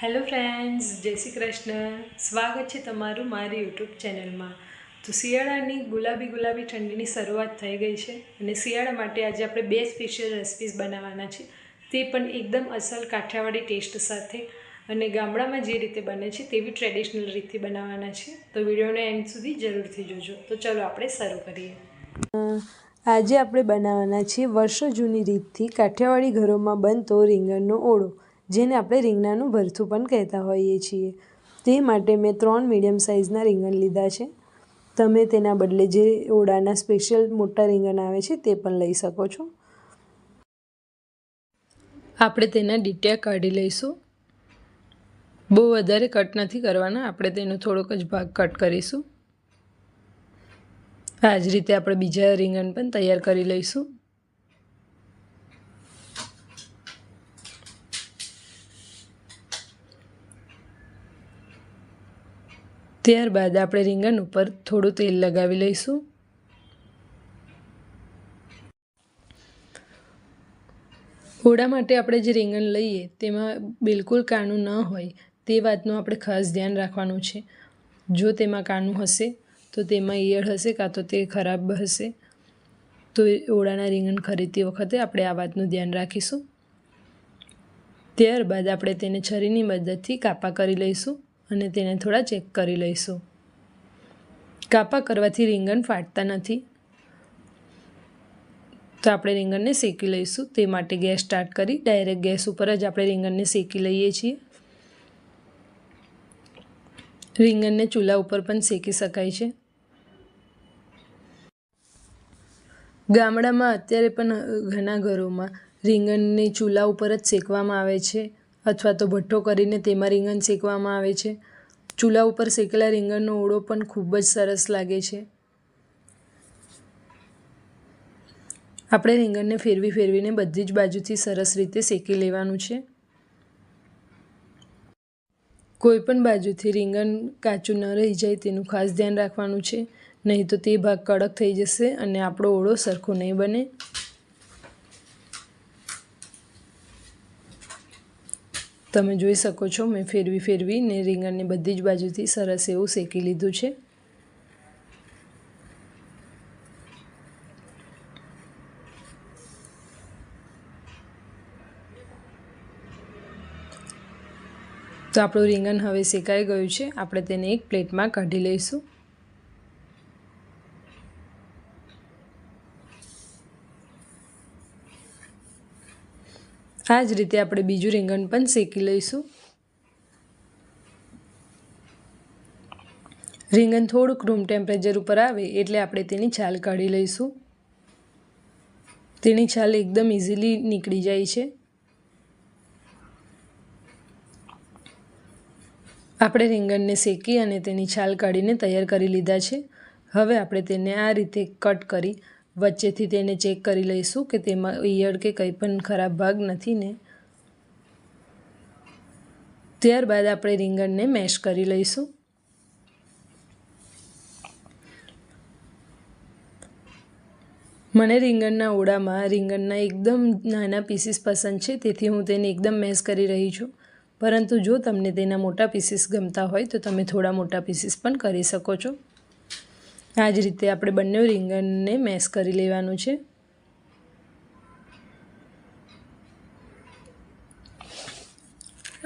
Hello friends જય શ્રી કૃષ્ણ સ્વાગત છે તમારું મારી યુટ્યુબ ચેનલમાં તો શિયાળાની ગુલાબી ગુલાબી ઠંડીની શરૂઆત થઈ ગઈ છે અને શિયાળા માટે આજે આપણે બે સ્પેશિયલ રેસિપીસ બનાવવાના છે. તે પણ એકદમ અસલ કાઠિયાવાડી ટેસ્ટ સાથે અને ગામડામાં જે રીતે બને છે તેવી ટ્રેડિશનલ રીતથી બનાવવાના છે. તો વિડીયોને એન્ડ સુધી જરૂરથી જોજો. તો ચલો આપણે શરૂ કરીએ. આજે આપણે બનાવવાના છીએ વર્ષો જૂની રીતથી કાઠિયાવાડી ઘરોમાં બનતો રીંગણનો ઓળો. જેને આપણે રીંગણાનું ભરથું પણ કહેતા હોઈએ છીએ. તે માટે મેં ત્રણ મીડિયમ સાઇઝના રીંગણ લીધા છે. તમે તેના બદલે જે ઓડાના સ્પેશિયલ મોટા રીંગણ આવે છે તે પણ લઈ શકો છો. આપણે તેના ડીટિયા કાઢી લઈશું. બહુ વધારે કટ નથી કરવાના, આપણે તેનો થોડોક જ ભાગ કટ કરીશું. આ જ રીતે આપણે બીજા રીંગણ પણ તૈયાર કરી લઈશું. ત્યારબાદ આપણે રીંગણ ઉપર થોડું તેલ લગાવી લઈશું. ઓળા માટે આપણે જે રીંગણ લઈએ તેમાં બિલકુલ કાણું ન હોય તે વાતનું આપણે ખાસ ધ્યાન રાખવાનું છે. જો તેમાં કાણું હશે તો તેમાં ઈયળ હશે કાં તો તે ખરાબ હશે. તો ઓળાના રીંગણ ખરીદતી વખતે આપણે આ વાતનું ધ્યાન રાખીશું. ત્યારબાદ આપણે તેને છરીની મદદથી કાપા કરી લઈશું. અને તેને થોડા ચેક કરી લઈશું. કાપા કરવાથી રીંગણ ફાટતા નથી. તો આપણે રીંગણને શેકી લઈશું. તે માટે ગેસ સ્ટાર્ટ કરી, ડાયરેક્ટ ગેસ ઉપર જ આપણે રીંગણને શેકી લઈએ છીએ. રીંગણને ચૂલા ઉપર પણ શેકી શકાય છે. ગામડામાં અત્યારે પણ ઘણા ઘરોમાં રીંગણને ચૂલા ઉપર જ શેકવામાં આવે છે. અથવા તો ભઠ્ઠો કરીને તેમાં રીંગણ શેકવામાં આવે છે. ચૂલા ઉપર શેકેલા રીંગણનો ઓળો પણ ખૂબ જ સરસ લાગે છે. આપણે રીંગણને ફેરવી ફેરવીને બધી જ બાજુથી સરસ રીતે શેકી લેવાનું છે. કોઈ પણ બાજુથી રીંગણ કાચું ન રહી જાય તેનું ખાસ ધ્યાન રાખવાનું છે. નહીં તો તે ભાગ કડક થઈ જશે અને આપણો ઓળો સરખો નહીં બને. તમે જોઈ શકો છો, મેં ફેરવી ફેરવીને રીંગણને બધી જ બાજુથી સરસ એવું શેકી લીધું છે. તો આપણું રીંગણ હવે શેકાઈ ગયું છે, આપણે તેને એક પ્લેટમાં કાઢી લઈશું. આ જ રીતે આપણે બીજું રીંગણ પણ શેકી લઈશું. રીંગણ થોડુંક રૂમ ટેમ્પરેચર ઉપર આવે એટલે આપણે તેની છાલ કાઢી લઈશું. તેની છાલ એકદમ ઇઝીલી નીકળી જાય છે. આપણે રીંગણને શેકી અને તેની છાલ કાઢીને તૈયાર કરી લીધા છે. હવે આપણે તેને આ રીતે કટ કરી વચ્ચેથી તેને ચેક કરી લઈશું કે તેમાં ઈયળ કે કંઈ પણ ખરાબ ભાગ નથી ને. ત્યારબાદ આપણે રીંગણને મેશ કરી લઈશું. મને રીંગણના ઓળામાં રીંગણના એકદમ નાના પીસીસ પસંદ છે, તેથી હું તેને એકદમ મેશ કરી રહી છું. પરંતુ જો તમને તેના મોટા પીસીસ ગમતા હોય તો તમે થોડા મોટા પીસીસ પણ કરી શકો છો. આ જ રીતે આપણે બંને રીંગણને મેશ કરી લેવાનું છે.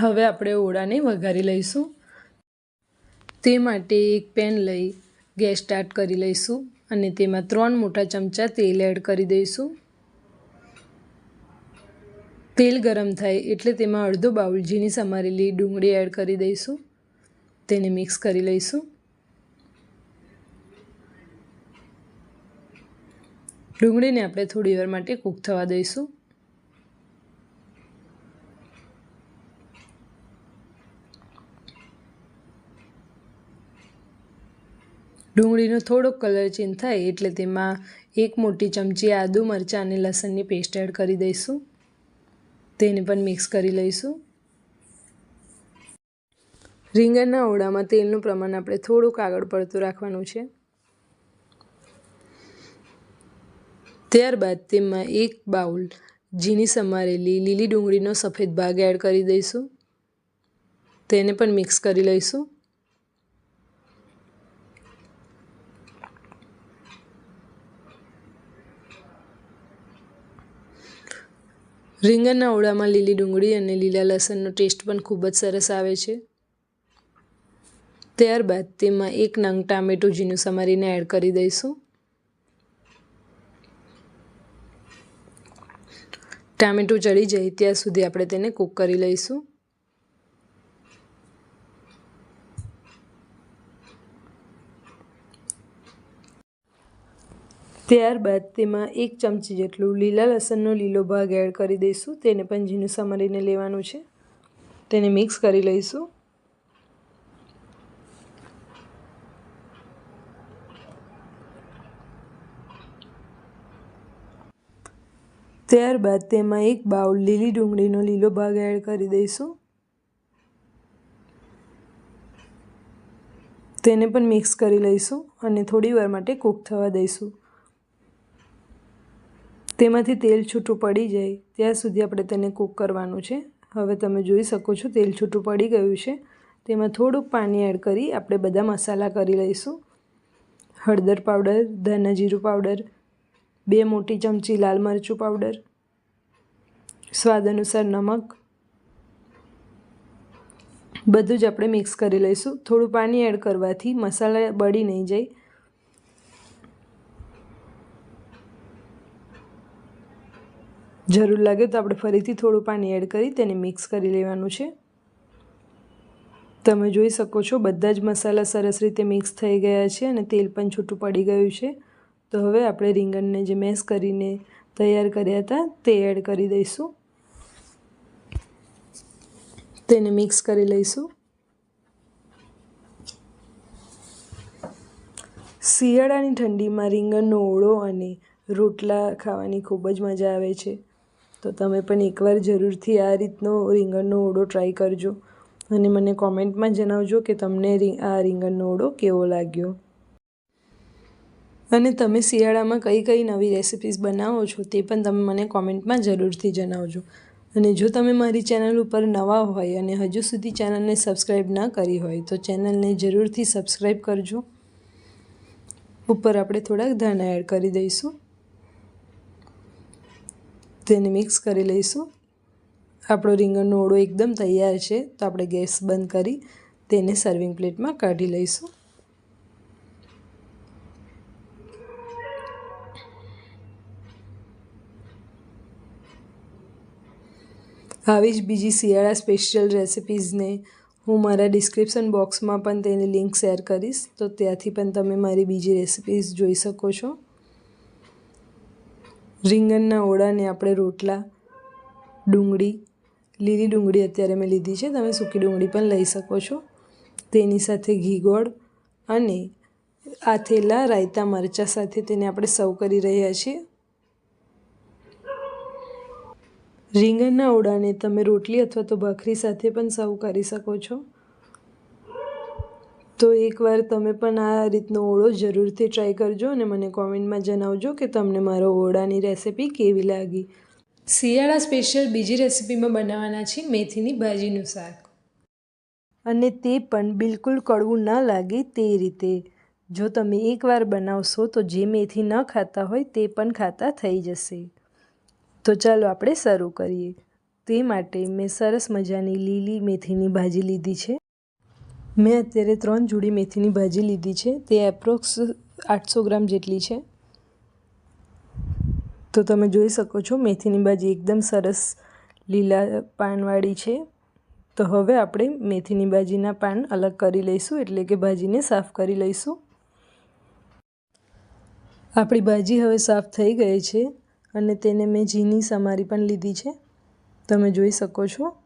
હવે આપણે ઓળાને વઘારી લઈશું. તે માટે એક પેન લઈ ગેસ સ્ટાર્ટ કરી લઈશું અને તેમાં ત્રણ મોટા ચમચા તેલ એડ કરી દઈશું. તેલ ગરમ થાય એટલે તેમાં અડધો બાઉલ ઝીણી સમારેલી ડુંગળી એડ કરી દઈશું. તેને મિક્સ કરી લઈશું. ડુંગળીને આપણે થોડી વાર માટે કૂક થવા દઈશું. ડુંગળીનો થોડોક કલર ચેન્જ થાય એટલે તેમાં એક મોટી ચમચી આદુ, મરચાં અને લસણની પેસ્ટ એડ કરી દઈશું. તેને પણ મિક્સ કરી લઈશું. રીંગણના ઓળામાં તેલનું પ્રમાણ આપણે થોડુંક આગળ પડતું રાખવાનું છે. ત્યારબાદ તેમાં એક બાઉલ ઝીણી સમારેલી લીલી ડુંગળીનો સફેદ ભાગ એડ કરી દઈશું. તેને પણ મિક્સ કરી લઈશું. રીંગણના ઓળામાં લીલી ડુંગળી અને લીલા લસણનો ટેસ્ટ પણ ખૂબ જ સરસ આવે છે. ત્યારબાદ તેમાં એક નંગ ટામેટું ઝીણું સમારીને એડ કરી દઈશું. ટામેટું ચડી જાય ત્યાં સુધી આપણે તેને કૂક કરી લઈશું. ત્યારબાદ તેમાં એક ચમચી જેટલું લીલા લસણનો લીલો ભાગ એડ કરી દઈશું. તેને પણ ઝીણું સમારીને લેવાનું છે. તેને મિક્સ કરી લઈશું. ત્યારબાદ તેમાં એક બાઉલ લીલી ડુંગળીનો લીલો ભાગ એડ કરી દઈશું. તેને પણ મિક્સ કરી લઈશું અને થોડી વાર માટે કૂક થવા દઈશું. તેમાંથી તેલ છૂટું પડી જાય ત્યાં સુધી આપણે તેને કૂક કરવાનું છે. હવે તમે જોઈ શકો છો તેલ છૂટું પડી ગયું છે. તેમાં થોડુંક પાણી એડ કરી આપણે બધા મસાલા કરી લઈશું. હળદર પાવડર ધાના જીરું પાવડર બે મોટી ચમચી લાલ મરચું પાવડર સ્વાદ અનુસાર નમક. બધું જ આપણે મિક્સ કરી લઈશું. થોડું પાણી એડ કરવાથી મસાલા બળી નહીં જાય. જરૂર લાગે તો આપણે ફરીથી થોડું પાણી એડ કરી તેને મિક્સ કરી લેવાનું છે. તમે જોઈ શકો છો, બધા જ મસાલા સરસ રીતે મિક્સ થઈ ગયા છે અને તેલ પણ છૂટું પડી ગયું છે. તો હવે આપણે રીંગણને જે મેશ કરીને તૈયાર કર્યા હતા, તે એડ કરી દઈશું. તેને મિક્સ કરી લઈશું. શિયાળાની ઠંડીમાં રીંગણનો ઓળો અને રોટલા ખાવાની ખૂબ જ મજા આવે છે. તો તમે પણ એકવાર જરૂરથી આ રીતનો રીંગણનો ઓળો ટ્રાય કરજો. અને મને કોમેન્ટમાં જણાવજો કે તમને આ રીંગણનો ઓળો કેવો લાગ્યો. અને તમે શિયાળામાં કઈ કઈ નવી રેસિપીઝ બનાવો છો તે પણ તમે મને કોમેન્ટમાં જરૂરથી જણાવજો. અને જો તમે મારી ચેનલ ઉપર નવા હોય અને હજુ સુધી ચેનલને સબસ્ક્રાઈબ ના કરી હોય તો ચેનલને જરૂરથી સબસ્ક્રાઈબ કરજો. ઉપર આપણે થોડાક ધાણા એડ કરી દઈશું. તેને મિક્સ કરી લઈશું. આપણો રીંગણનો ઓળો એકદમ તૈયાર છે તો આપણે ગેસ બંધ કરી તેને સર્વિંગ પ્લેટમાં કાઢી લઈશું. આવી જ બીજી શિયાળા સ્પેશિયલ રેસિપીઝને હું મારા ડિસ્ક્રિપ્શન બોક્સમાં પણ તેની લિંક શેર કરીશ. તો ત્યાંથી પણ તમે મારી બીજી રેસિપીઝ જોઈ શકો છો. રીંગણના ઓળાને આપણે રોટલા, ડુંગળી, લીલી ડુંગળી અત્યારે મેં લીધી છે, તમે સૂકી ડુંગળી પણ લઈ શકો છો. તેની સાથે ઘી ગોળ અને આથેલા રાયતા મરચાં સાથે તેને આપણે સર્વ કરી રહ્યા છીએ. રીંગણના ઓળાને તમે રોટલી અથવા તો ભાખરી સાથે પણ સર્વ કરી શકો છો. તો એકવાર તમે પણ આ રીતનો ઓળો જરૂરથી ટ્રાય કરજો અને મને કોમેન્ટમાં જણાવજો કે તમને મારો ઓળાની રેસિપી કેવી લાગી. શિયાળા સ્પેશિયલ બીજી રેસિપીમાં બનાવવાના છે મેથીની ભાજીનું શાક. અને તે પણ બિલકુલ કડવું ન લાગે તે રીતે. જો તમે એકવાર બનાવશો તો જે મેથી ન ખાતા હોય તે પણ ખાતા થઈ જશે. તો ચાલો આપણે શરૂ કરીએ. તે માટે મેં સરસ મજાની લીલી મેથીની ભાજી લીધી છે. મેં અત્યારે ત્રણ જોડી મેથીની ભાજી લીધી છે. તે એપ્રોક્સ આઠસો ગ્રામ જેટલી છે. તો તમે જોઈ શકો છો, મેથીની ભાજી એકદમ સરસ લીલા પાનવાળી છે. તો હવે આપણે મેથીની ભાજીના પાન અલગ કરી લઈશું, એટલે કે ભાજીને સાફ કરી લઈશું. આપણી ભાજી હવે સાફ થઈ ગઈ છે. અને તેને મેં ઝીની સમારી પણ લીધી છે. તમે જોઈ શકો છો.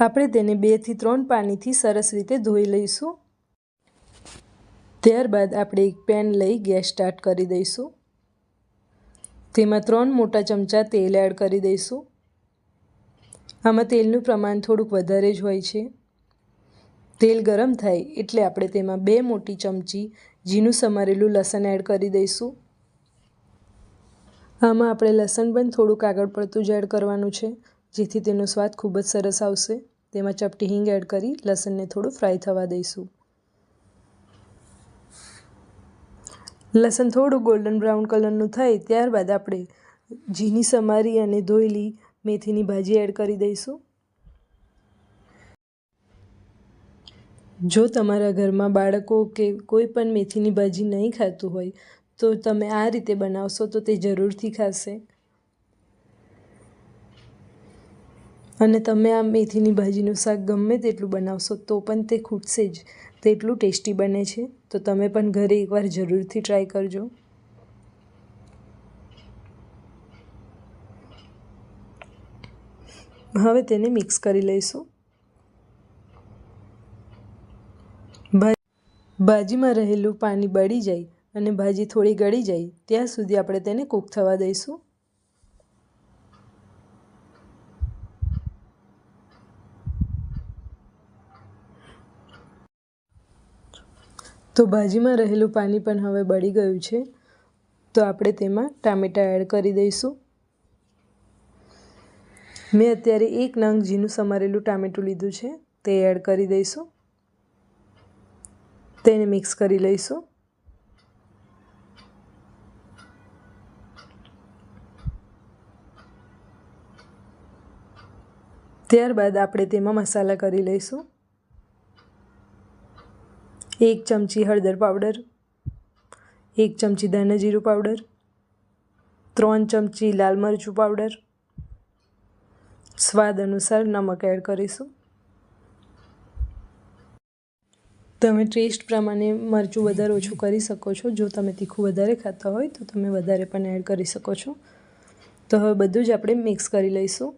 આપણે તેને બેથી ત્રણ પાણીથી સરસ રીતે ધોઈ લઈશું. ત્યારબાદ આપણે એક પેન લઈ ગેસ સ્ટાર્ટ કરી દઈશું. તેમાં ત્રણ મોટા ચમચા તેલ એડ કરી દઈશું. આમાં તેલનું પ્રમાણ થોડુંક વધારે જ હોય છે. તેલ ગરમ થાય એટલે આપણે તેમાં બે મોટી ચમચી ઝીનું સમારેલું લસણ એડ કરી દઈશું. આમાં આપણે લસણ પણ થોડુંક આગળ પડતું જ એડ કરવાનું છે, જેથી તેનો સ્વાદ ખૂબ જ સરસ આવશે. તેમાં ચપટી હિંગ એડ કરી લસણને થોડું ફ્રાય થવા દઈશું. લસણ થોડું ગોલ્ડન બ્રાઉન કલરનું થાય, ત્યારબાદ આપણે ઝીણી સમારી અને ધોયેલી મેથીની ભાજી એડ કરી દઈશું. જો તમારા ઘરમાં બાળકો કે કોઈ પણ મેથીની ભાજી નહીં ખાતું હોય તો તમે આ રીતે બનાવશો તો તે જરૂરથી ખાશે. અને તમે આ મેથીની ભાજીનું શાક ગમે તેટલું બનાવશો તો પણ તે ખૂટશે જ. તેટલું ટેસ્ટી બને છે. તો તમે પણ ઘરે એકવાર જરૂરથી ટ્રાય કરજો. હવે તેને મિક્સ કરી લઈશું. ભાજીમાં રહેલું પાણી બળી જાય અને ભાજી થોડી ગળી જાય, ત્યાં સુધી આપણે તેને કૂક થવા દઈશું. તો ભાજીમાં રહેલું પાણી પણ હવે બળી ગયું છે, તો આપણે તેમાં ટામેટાં એડ કરી દઈશું. મેં અત્યારે એક નંગ ઝીણું સમારેલું ટામેટું લીધું છે, તે એડ કરી દઈશું. તેને મિક્સ કરી લઈશું. ત્યારબાદ આપણે તેમાં મસાલા કરી લઈશું. એક ચમચી હળદર પાવડર, એક ચમચી ધાણા જીરું પાવડર, ત્રણ ચમચી લાલ મરચું પાવડર. સ્વાદ અનુસાર નમક એડ કરીશું. તમે ટેસ્ટ પ્રમાણે મરચું વધારે ઓછું કરી શકો છો. જો તમે તીખું વધારે ખાતા હોય તો તમે વધારે પણ એડ કરી શકો છો. તો હવે બધું જ આપણે મિક્સ કરી લઈશું.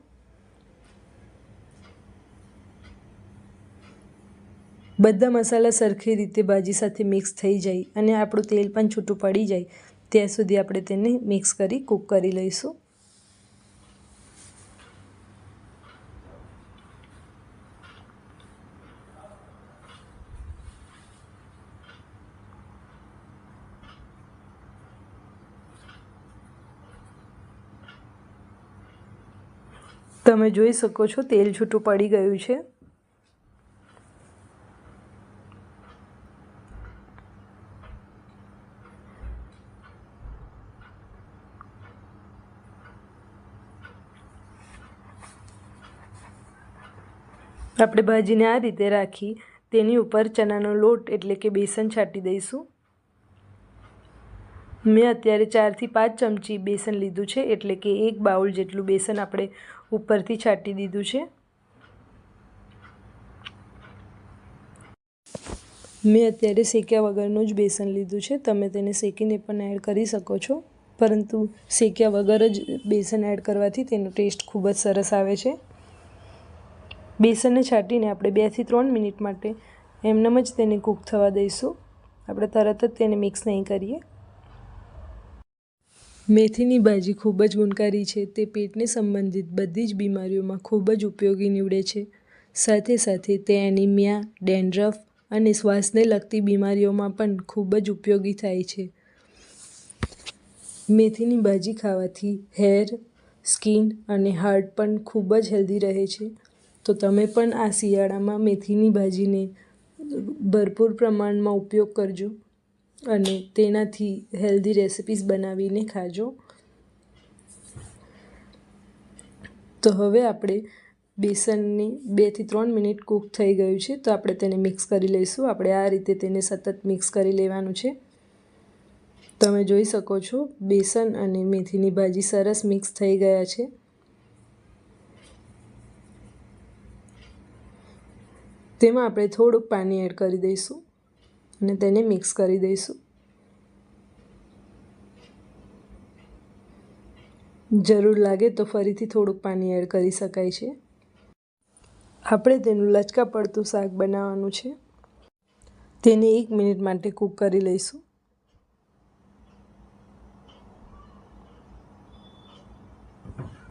બધા મસાલા સરખી રીતે ભાજી સાથે મિક્સ થઈ જાય અને આપણું તેલ પણ છૂટું પડી જાય. ત્યાં સુધી આપણે તેને મિક્સ કરી કૂક કરી લઈશું. તમે જોઈ શકો છો તેલ છૂટું પડી ગયું છે. આપણે ભાજીને આ રીતે રાખી, તેની ઉપર ચણાનો લોટ એટલે કે બેસન છાંટી દઈશું. મેં અત્યારે ચારથી પાંચ ચમચી બેસન લીધું છે, એટલે કે એક બાઉલ જેટલું બેસન આપણે ઉપરથી છાંટી દીધું છે. મેં અત્યારે શેક્યા વગરનું જ બેસન લીધું છે, તમે તેને શેકીને પણ એડ કરી શકો છો. પરંતુ શેક્યા વગર જ બેસન એડ કરવાથી તેનો ટેસ્ટ ખૂબ જ સરસ આવે છે. બેસનને છાંટીને આપણે બેથી ત્રણ મિનિટ માટે એમનેમ જ તેને કૂક થવા દઈશું. આપણે તરત જ તેને મિક્સ નહીં કરીએ. મેથીની ભાજી ખૂબ જ ગુણકારી છે. તે પેટને સંબંધિત બધી જ બીમારીઓમાં ખૂબ જ ઉપયોગી નીવડે છે. સાથે સાથે તે એનિમિયા, ડેન્ડ્રફ અને શ્વાસને લગતી બીમારીઓમાં પણ ખૂબ જ ઉપયોગી થાય છે. મેથીની ભાજી ખાવાથી હેર, સ્કિન અને હાર્ટ પણ ખૂબ જ હેલ્ધી રહે છે. તો તમે પણ આ શિયાળામાં મેથીની ભાજીને ભરપૂર પ્રમાણમાં ઉપયોગ કરજો અને તેનાથી હેલ્ધી રેસિપીસ બનાવીને ખાજો. તો હવે આપણે બેસનને બેથી ત્રણ મિનિટ કૂક થઈ ગયું છે, તો આપણે તેને મિક્સ કરી લઈશું. આપણે આ રીતે તેને સતત મિક્સ કરી લેવાનું છે. તમે જોઈ શકો છો, બેસન અને મેથીની ભાજી સરસ મિક્સ થઈ ગયા છે. તેમાં આપણે થોડુંક પાણી એડ કરી દઈશું અને તેને મિક્સ કરી દઈશું. જરૂર લાગે તો ફરીથી થોડુંક પાણી એડ કરી શકાય છે. આપણે તેનું લચકા પડતું શાક બનાવવાનું છે. તેને એક મિનિટ માટે કૂક કરી લઈશું.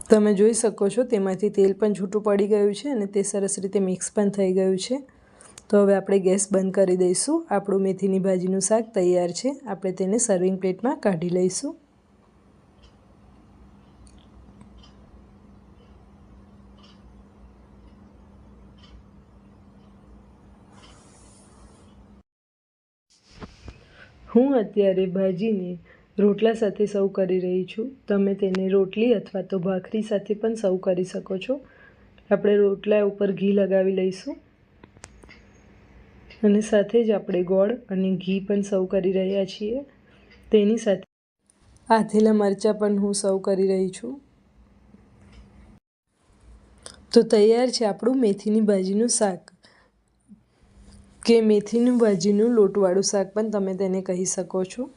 તમે જોઈ શકો છો, તેમાંથી તેલ પણ છૂટું પડી ગયું છે અને તે સરસ રીતે મિક્સ પણ થઈ ગયું છે. તો હવે આપણે ગેસ બંધ કરી દઈશું. આપણું મેથીની ભાજીનું શાક તૈયાર છે. આપણે તેને સર્વિંગ પ્લેટમાં કાઢી લઈશું. હું અત્યારે ભાજીને રોટલા સાથે સર્વ કરી રહી છું. તમે તેને રોટલી અથવા તો ભાખરી સાથે પણ સર્વ કરી શકો છો. આપણે રોટલા ઉપર ઘી લગાવી લઈશું. અને સાથે જ આપણે ગોળ અને ઘી પણ સર્વ કરી રહ્યા છીએ. તેની સાથે આથેલા મરચાં પણ હું સર્વ કરી રહી છું. તો તૈયાર છે આપણું મેથીની ભાજીનું શાક. કે મેથીનું ભાજીનું લોટવાળું શાક પણ તમે તેને કહી શકો છો.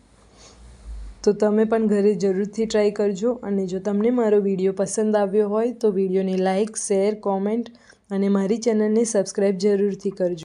તો તમે પણ ઘરે જરૂરથી ટ્રાય કરજો અને જો તમને મારો વીડિયો પસંદ આવ્યો હોય તો વિડીયોને લાઇક શેર કોમેન્ટ અને મારી ચેનલને સબસ્ક્રાઈબ જરૂરથી કરજો.